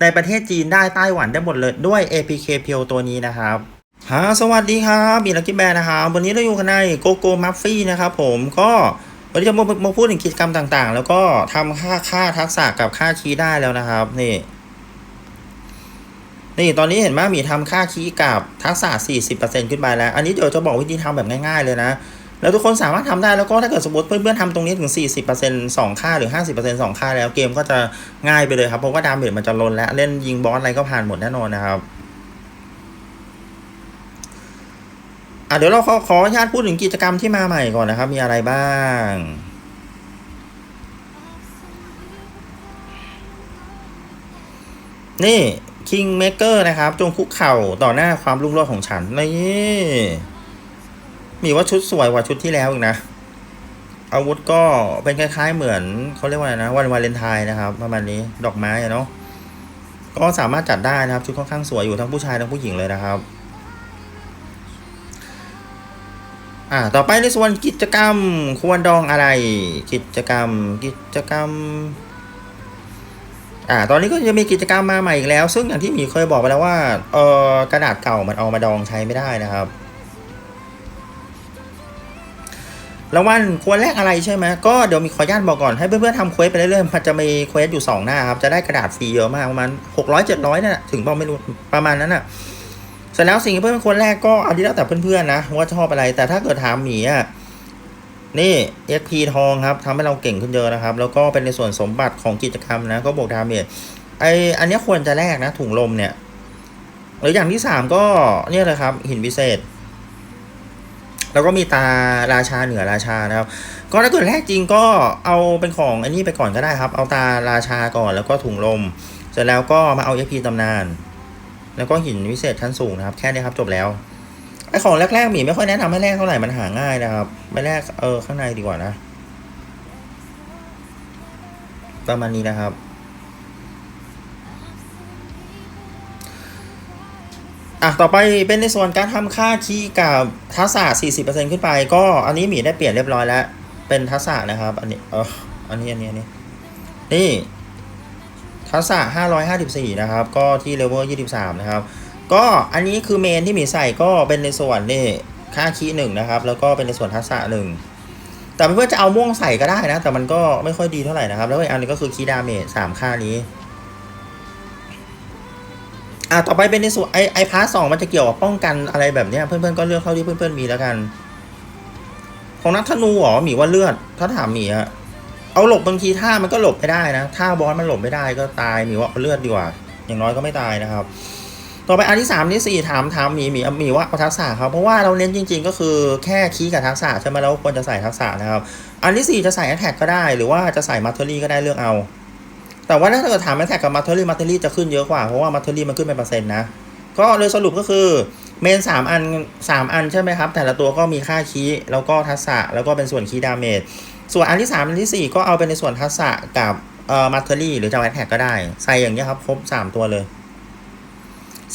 ในประเทศจีนได้ไต้หวันได้หมดเลยด้วย APK เพียวตัวนี้นะครับฮะสวัสดีครับมีลักกี้แบร์นะครับ วันนี้เราอยู่กันในโกโก้มัฟฟี่นะครับผมก็วันนี้จะมามาพูดถึงกิจกรรมต่างๆ แล้วก็ทำค่าค่าทักษะกับค่าคีย์ได้แล้วนะครับนี่นี่ตอนนี้เห็นไหมมีทำค่าคีย์กับทักษะ40%ขึ้นไปแล้ว อันนี้เดี๋ยวจะบอกวิธีทำแบบง่ายๆเลยนะ แล้วทุกคนสามารถทำได้แล้วก็ถ้าเกิดสมมติเพื่อนๆทำตรงนี้ถึง 40% 2 ค่าหรือ 50% 2 ค่าแล้วเกมก็จะง่ายไปเลยครับเพราะว่าดาเมจมันจะลดแล้วเล่นยิงบอสอะไรก็ผ่านหมดแน่นอนนะครับอะเดี๋ยวเราขอขออนุญาตพูดถึงกิจกรรมที่มาใหม่ก่อนนะครับ มีอะไรบ้างนี่ Kingmaker นะครับ จงคุกเข่าต่อหน้าความรุ่งโรจน์ของฉันนี่ มีว่าชุดสวยกว่าชุดที่แล้วอีกนะ อาวุธก็เป็นคล้าย ๆ เหมือนเขาเรียกว่าอะไรนะวันวาเลนไทน์นะครับประมาณนี้ดอกไม้เนาะก็สามารถจัดได้นะครับ ชุดค่อนข้างสวยอยู่ทั้งผู้ชายทั้งผู้หญิงเลยนะครับอ่าต่อไปในส่วนกิจกรรมควรดองอะไร กิจกรรม กิจกรรมอ่าตอนนี้ก็จะมีกิจกรรมมาใหม่อีกแล้ว ซึ่งอย่างที่หมีเคยบอกไปแล้วว่าเออกระดาษเก่ามันเอามาดองใช้ไม่ได้นะครับ รางวัลควรแลกอะไรใช่ไหมก็เดี๋ยวมีขออนุญาตบอกก่อนให้เพื่อนๆทำเควสไปเรื่อยๆมันจะมีเควสอยู่ 2 หน้าครับ จะได้กระดาษฟรีเยอะมากประมาณ600 700นั่นแหละถึงบอกไม่รู้ประมาณนั้นอะเสร็จแล้วสิ่งที่เพื่อนๆควรแรกก็เอันนี้แล้วแต่เพื่อนๆนะว่าชอบอะไร แต่ถ้าเกิดถามหมีอะนี่ XP ทองครับทำให้เราเก่งขึ้นเยอะนะครับ แล้วก็เป็นในส่วนสมบัติของกิจกรรมนะ ก็บวกดาเมจไออันนี้ควรจะแลกนะถุงลมเนี่ยหรืออย่างที่สามก็เนี่ยเลยครับหินพิเศษ แล้วก็มีตาราชาเหนือราชานะครับ ก็ถ้าเกิดแรกจริงก็เอาเป็นของอันนี้ไปก่อนก็ได้ครับ เอาตาราชาก่อนแล้วก็ถุงลม เสร็จแล้วก็มาเอา XP ตำนาน แล้วก็หินวิเศษชั้นสูงนะครับ แค่นี้ครับจบแล้วไอของแรกๆหมีไม่ค่อยแนะนำให้แรกเท่าไหร่มันหาง่ายนะครับไม่แรกเออข้างในดีกว่านะ ประมาณนี้นะครับ อะต่อไปเป็นในส่วนการทำค่าคีย์กับทักษะ40%ขึ้นไป ก็อันนี้หมีได้เปลี่ยนเรียบร้อยแล้ว เป็นทักษะนะครับ อันนี้เอออันนี้อันนี้อันนี้นี่ทักษะ554 นะครับ ก็ที่เลเวล23 นะครับ ก็อันนี้คือเมนที่หมีใส่ก็เป็นในส่วนนี่ค่าคีย์หนึ่งนะครับ แล้วก็เป็นในส่วนทักษะหนึ่งแต่เพื่อนจะเอาม่วงใส่ก็ได้นะ แต่มันก็ไม่ค่อยดีเท่าไหร่นะครับ แล้วอีกอันนึงก็คือคีย์ดาเมจสามค่านี้ อะต่อไปเป็นในส่วนไอไอพาร์ทสองมันจะเกี่ยวกับป้องกันอะไรแบบเนี้ยเพื่อนๆก็เลือกเท่าที่เพื่อนๆมีแล้วกัน ของนักธนูเหรอหมีว่าเลือดถ้าถามหมีอะเอาหลบบางทีท่ามันก็หลบไม่ได้นะท่าบอสมันหลบไม่ได้ก็ตายหมีว่าเอาเลือดดีกว่า อย่างน้อยก็ไม่ตายนะครับ ต่อไปอันที่สามที่สี่ถามถามหมีหมีหมีว่าเอาทักษะครับเพราะว่าเราเน้นจริง ๆ ก็คือแค่คีย์กับทักษะใช่ไหมแล้วควรจะใส่ทักษะนะครับ อันที่สี่จะใส่แอ t แทกก็ได้ หรือว่าจะใส่มัตเตอรี่ก็ได้เลือกเอา แต่ว่าถ้าเกิดถามแอ t แทกกับมัตเตอรี่มัตเตอรี่จะขึ้นเยอะกว่าเพราะว่ามัตเตอรี่มันขึ้นเป็นเปอร์เซ็นต์นะก็เลยสรุปก็คือเมนสามอันสามอันใช่ไหมครับ แต่ละตัวก็มีค่าคีย์แล้วก็ทักษะแล้วก็เป็นส่วนคีย์ดาเมจส่วนอันที่สามอันที่สี่ก็เอาเป็นในส่วนทักษะกับเอ่อมัตเตอรี่หรือจะแอ t แทกก็ได้ ใส่อย่างเงี้ยครับ ครบสามตัวเลย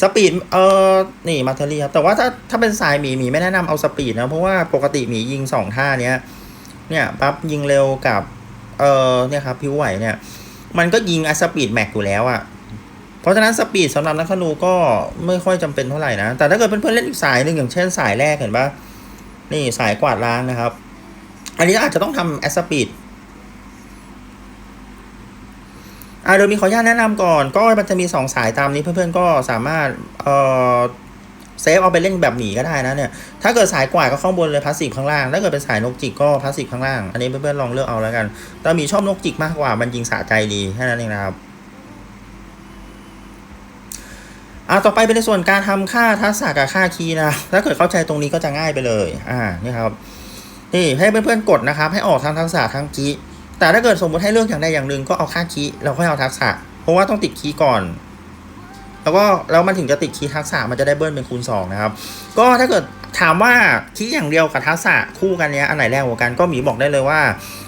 สปีดเอ่อนี่มาเทอรี่ครับ แต่ว่าถ้าถ้าเป็นสายหมีหมีไม่แนะนำเอาสปีดนะเพราะว่าปกติหมียิงสองท่าเนี้ยเนี่ยปั๊บยิงเร็วกับเอ่อเนี่ยครับพิวไหวเนี่ย มันก็ยิงอัสปีดแม็กอยู่แล้วอะ่ะ เพราะฉะนั้นสปีดสำหรับนักธนูก็ไม่ค่อยจำเป็นเท่าไหร่นะ แต่ถ้าเกิดเพื่อนๆเล่นอีกสายหนึ่งอย่างเช่นสายแรกเห็นปะนี่สายกวาดล้างนะครับ อันนี้อาจจะต้องทำแอสปีดอ่าเดี๋ยวมีขออนุญาตแนะนำก่อน ก็มันจะมี 2 สายตามนี้เพื่อนๆก็สามารถเอ่อ เซฟเอาไปเล่นแบบหมีก็ได้นะเนี่ย ถ้าเกิดสายกวาก็ข้างบนเลยพาสซีฟข้างล่าง ถ้าเกิดเป็นสายนกจิกก็พาสซีฟข้างล่าง อันนี้เพื่อนๆลองเลือกเอาแล้วกัน แต่หมีชอบนกจิกมากกว่า มันยิงสะใจดีแค่นั้นเองนะครับอ่าต่อไปเป็นในส่วนการทำค่าทักษะกับค่าคีย์นะ ถ้าเกิดเข้าใจตรงนี้ก็จะง่ายไปเลย อ่า นี่ครับ นี่ให้เพื่อนๆกดนะครับ ให้ออกทั้งทักษะทั้งคีย์แต่ถ้าเกิดสมมติให้เลือกอย่างใดอย่างหนึ่งก็เอาค่าคีย์เราค่อยเอาทักษะ เพราะว่าต้องติดคีย์ก่อน แล้วก็แล้วมันถึงจะติดคีย์ทักษะมันจะได้เบิ้ลเป็นคูณสองนะครับก็ถ้าเกิดถามว่าคีย์อย่างเดียวกับทักษะคู่กันเนี้ยอันไหนแรงกว่ากันก็หมีบอกได้เลยว่า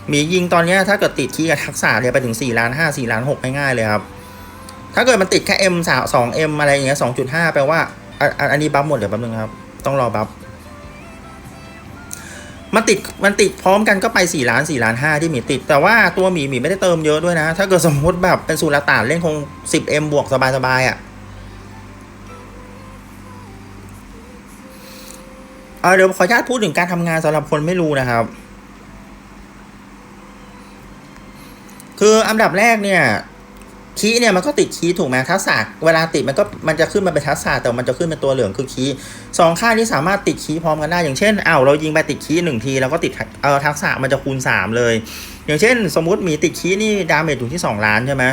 หมียิงตอนเนี้ยถ้าเกิดติดคีย์กับทักษะเนี่ยไปถึง4ล้าน5 4ล้าน6ง่ายๆเลยครับถ้าเกิดมันติดแค่ M สาสอง M อะไรอย่างเงี้ย2.5แปลว่าอันนี้บัฟหมดเดี๋ยวแป๊บนึงครับ ต้องรอบัฟมันติดมันติดพร้อมกันก็ไป4ล้าน4ล้าน5ที่หมีติด แต่ว่าตัวหมีหมีไม่ได้เติมเยอะด้วยนะ ถ้าเกิดสมมติแบบเป็นสูรละตานเล่นคง 10M บวกสบายๆอะ เดี๋ยวขออนุญาตพูดถึงการทำงานสำหรับคนไม่รู้นะครับ คืออันดับแรกเนี่ยคีเนี่ยมันก็ติดคีถูกไหมทักษะเวลาติดมันก็มันจะขึ้นมาเป็นทักษะแต่มันจะขึ้นเป็นตัวเหลืองคือคีสองค่านี้สามารถติดคีพร้อมกันได้ อย่างเช่นอ้าวเรายิงไปติดคีหนึ่งทีแล้วก็ติดเออทักษะมันจะคูณสามเลย อย่างเช่น สมมุติมีติดคีนี่ดาเมจอยู่ที่สองล้านใช่ไหม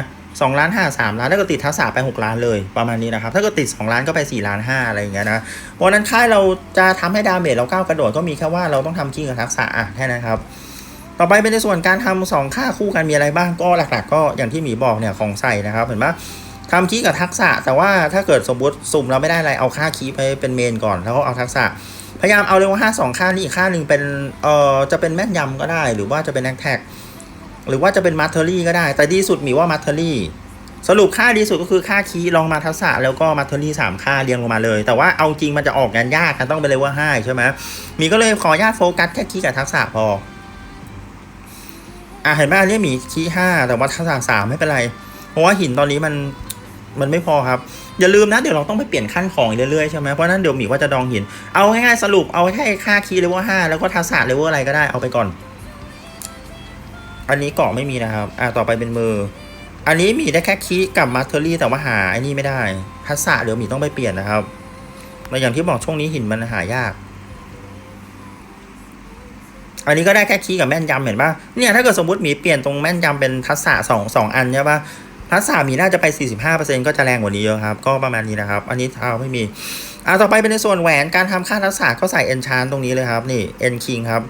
สองล้านห้าสามล้านถ้าเกิดติดทักษะไปหกล้านเลยประมาณนี้นะครับ ถ้าเกิดติดสองล้านก็ไปสี่ล้านห้าอะไรอย่างเงี้ยนะเพราะนั้นค่ายเราจะทำให้ดาเมจเราก้าวกระโดดก็มีแค่ว่าเราต้องทำคีย์กับทักษะอะแค่นั้นครับต่อไปเป็นในส่วนการทำสองค่าคู่กันมีอะไรบ้างก็หลักๆ ก็อย่างที่หมีบอกเนี่ยของใส่นะครับเห็นปะทำคีย์กับทักษะ แต่ว่าถ้าเกิดสมมติสุ่มเราไม่ได้อะไรเอาค่าคีย์ไปเป็นเมนก่อนแล้วก็เอาทักษะพยายามเอาเลยว่าห้าสองค่านี้อีกค่าหนึ่งเป็นเอ่อจะเป็นแม่นยำก็ได้ หรือว่าจะเป็นแอคแท็ก หรือว่าจะเป็นมาเทอรี่ก็ได้ แต่ดีสุดหมีว่ามาเทอรี่สรุปค่าดีสุดก็คือค่าคีลองมาทักษะแล้วก็มาเทอรี่สามค่าเรียงลงมาเลย แต่ว่าเอาจริงมันจะออกงานยากกันต้องไปเลยว่าห้าใช่ไหมหมีก็เลยขออนุญาตโฟกัสแค่คีกับทักษะพออะเห็นไหมอันนี้มีคีห้าแต่ว่าทักษะสามไม่เป็นไร เพราะว่าหินตอนนี้มันมันไม่พอครับ อย่าลืมนะเดี๋ยวเราต้องไปเปลี่ยนขั้นของเรื่อยๆใช่ไหมเพราะนั้นเดี๋ยวหมีว่าจะดองหิน เอาง่ายๆสรุปเอาแค่ค่าคีเลเวลห้าแล้วก็ทักษะเลเวลอะไรก็ได้เอาไปก่อน อันนี้เกาะไม่มีนะครับ อะต่อไปเป็นมือ อันนี้มีได้แค่คีกับมาสเตอรี่แต่ว่าหาไอ้นี่ไม่ได้ทักษะเดี๋ยวมีต้องไปเปลี่ยนนะครับแล้วอย่างที่บอกช่วงนี้หินมันหายาก อันนี้ก็ได้แค่คีกับแม่นยำเห็นปะเนี่ยถ้าเกิดสมมติหมีเปลี่ยนตรงแม่นยำเป็นทักษะสองสองอันใช่ปะทักษะมีน่าจะไป 45%ก็จะแรงกว่านี้เยอะครับ ก็ประมาณนี้นะครับ อันนี้เท้าไม่มีอ่าต่อไปเป็นในส่วนแหวนการทำค่าทักษะก็ใส่เอนชานตรงนี้เลยครับ นี่เอนคิงครับ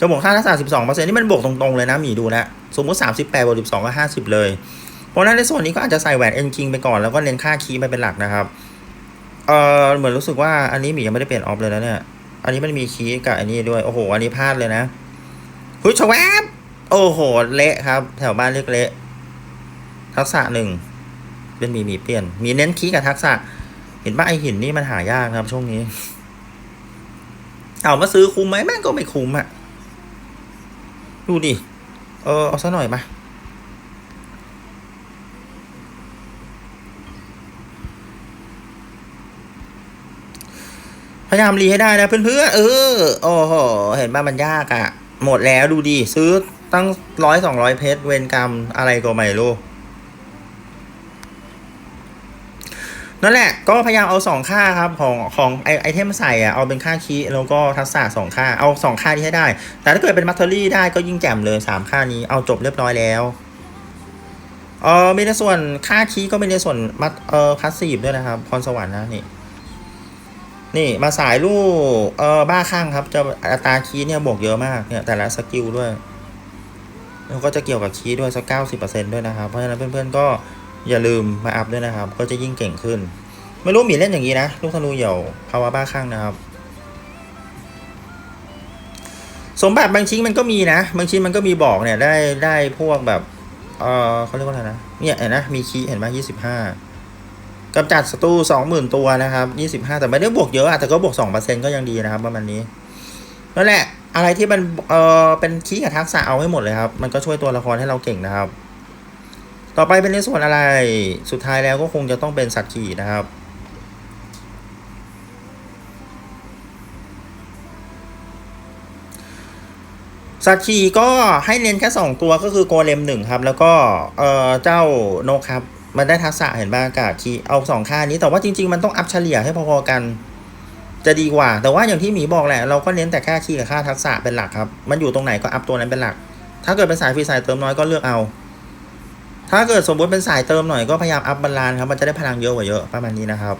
จะบวกค่าทักษะ12%นี่มันบวกตรงๆเลยนะหมีดูนะสมมติ 38บวก12 ก็ 50 เลย เพราะฉะนั้นในส่วนนี้ก็อาจจะใส่แหวนเอ็นคิงไปก่อนแล้วก็เน้นค่าคีย์ไปเป็นหลักนะครับเออเหมือนรู้สึกว่าอันนี้หมียังไม่ได้เปลี่ยนออฟเลยนะเนี่ย อันนี้มันมีคีย์กับอันนี้ด้วย โอ้โห อันนี้พลาดเลยนะหุยชวแวบโอ้โห เละครับ แถวบ้านเล็กเละ ทักษะหนึ่งเป็นมีมีเปลี่ยน มีเน้นคีย์กับทักษะ เห็นป่ะไอหินนี่มันหายากนะครับช่วงนี้เอามาซื้อคุ้มไหมแม่งก็ไม่คุ้มอะ ดูดิ เออ เอาซะหน่อยมา พยายามรีให้ได้นะเพื่อนๆ เออ โอ้โห เห็นป่ะมันยากอะ่ะ หมดแล้วดูดิ ซื้อตั้งร้อยสองร้อยเพชรเวนกรรมอะไรก็ไม่รู้ นั่นแหละก็พยายามเอาสองค่าครับของของไอไอเทมใส่อะเอาเป็นค่าคีย์แล้วก็ทักษะสองค่าเอาสองค่าที่ให้ได้ แต่ถ้าเกิดเป็นมัตเตอรี่ได้ก็ยิ่งแจ่มเลยสามค่านี้เอาจบเรียบร้อยแล้วเออมีในส่วนค่าคีย์ก็มีในส่วนมัตเออพาสซีฟด้วยนะครับพรสวรรค์นะนี่นี่มาสายลูกเออบ้าข้างครับจะอัตราคีย์เนี่ยบวกเยอะมากเนี่ยแต่ละสกิลด้วยแล้วก็จะเกี่ยวกับคีย์ด้วยสักเก้าสิบเปอร์เซ็นต์ด้วยนะครับ เพราะฉะนั้นเพื่อนๆก็ อย่าลืมมาอัพด้วยนะครับ ก็จะยิ่งเก่งขึ้น ไม่รู้หมีเล่นอย่างนี้นะ ลูกธนูเหี่ยวภาวะบ้าข้างนะครับ สมบัติบางชิ้นมันก็มีนะ บางชิ้นมันก็มีบอกเนี่ยได้ได้พวกแบบ เออเขาเรียกว่าอะไรนะ เนี่ยเห็นนะ มีคีเห็นไหมยี่สิบห้ากำจัดศัตรูสองหมื่นตัวนะครับยี่สิบห้าแต่ไม่ได้บวกเยอะอะแต่ก็บวกสองเปอร์เซ็นก็ยังดีนะครับประมาณนี้นั่นแหละอะไรที่มันเออเป็นคีย์กับทักษะเอาให้หมดเลยครับ มันก็ช่วยตัวละครให้เราเก่งนะครับ ต่อไปเป็นในส่วนอะไร สุดท้ายแล้วก็คงจะต้องเป็นสัตว์ขี่นะครับ สัตว์ขี่ก็ให้เน้นแค่สองตัวก็คือโกเลมหนึ่งครับ แล้วก็เออเจ้าโนครับ มันได้ทักษะเห็นบ้างกาคีเอาสองค่านี้แต่ว่าจริง ๆ มันต้องอัพเฉลี่ยให้พอๆกันจะดีกว่า แต่ว่าอย่างที่หมีบอกแหละ เราก็เน้นแต่ค่าคีย์กับค่าทักษะเป็นหลักครับ มันอยู่ตรงไหนก็อัพตัวนั้นเป็นหลัก ถ้าเกิดเป็นสายฟรีสายเติมน้อยก็เลือกเอา ถ้าเกิดสมมติเป็นสายเติมหน่อยก็พยายามอัพบาลานครับ มันจะได้พลังเยอะกว่าเยอะประมาณนี้นะครับ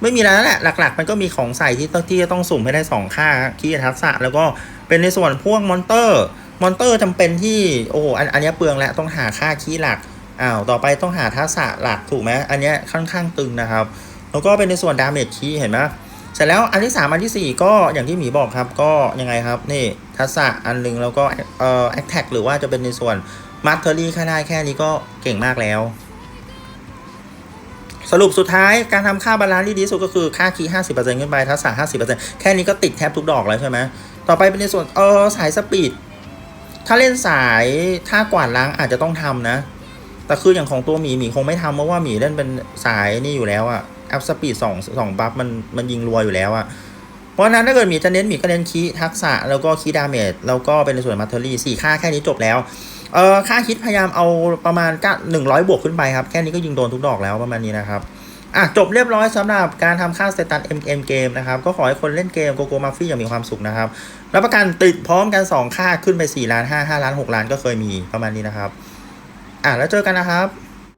ไม่มีแล้วแหละหลัก ๆ มันก็มีของใส่ที่ต้องที่จะต้องสุ่มให้ได้สองค่าคีย์ทักษะ แล้วก็เป็นในส่วนพวกมอนเตอร์ มอนเตอร์จำเป็นที่โอ้อันอันนี้เปลืองแล้วต้องหาค่าคีย์หลักอ้าวต่อไปต้องหาทักษะหลักถูกไหมอันนี้ค่อนข้างตึงนะครับ แล้วก็เป็นในส่วนดาเมจคีเห็นไหมเสร็จแล้วอันที่ 3 อันทีสี่ 4 ก็อย่างที่หมีบอกครับ ก็ยังไงครับ นี่ทักษะอันหนึ่งแล้วก็เอ่อแอคแท็กหรือว่าจะเป็นในส่วน มาสเตอรี่แค่ได้แค่นี้ก็เก่งมากแล้ว สรุปสุดท้ายการทำค่าบาลานซ์ที่ดีที่สุดก็คือค่าคีย์50%ขึ้นไปทักษะ50%แค่นี้ก็ติดแทบทุกดอกแล้วใช่ไหมต่อไปเป็นในส่วนเออสายสปีดถ้าเล่นสายถ้ากวาดล้างอาจจะต้องทำนะ แต่คืออย่างของตัวหมีหมีคงไม่ทำเพราะว่าหมีเล่นเป็นสายนี่อยู่แล้วอะแอปสปีดสองสองบัฟมันมันยิงรัวอยู่แล้วอะเพราะนั้นถ้าเกิดหมีจะเน้นหมีก็เน้นคีทักษะแล้วก็คีดาเมจแล้วก็เป็นในส่วนมัตเตอรี่สี่ค่าแค่นี้จบแล้ว เออค่าคิดพยายามเอาประมาณก็หนึ่งร้อยบวกขึ้นไปครับ แค่นี้ก็ยิงโดนทุกดอกแล้วประมาณนี้นะครับอะจบเรียบร้อยสำหรับการทำค่าสเตตัส MM เกมนะครับ ก็ขอให้คนเล่นเกมโกโกมาฟี่อย่างมีความสุขนะครับ รับประกันติดพร้อมกัน 2 ค่าขึ้นไป 4 ล้าน 5 5 ล้าน 6 ล้านก็เคยมีประมาณนี้นะครับ อะแล้วเจอกันนะครับ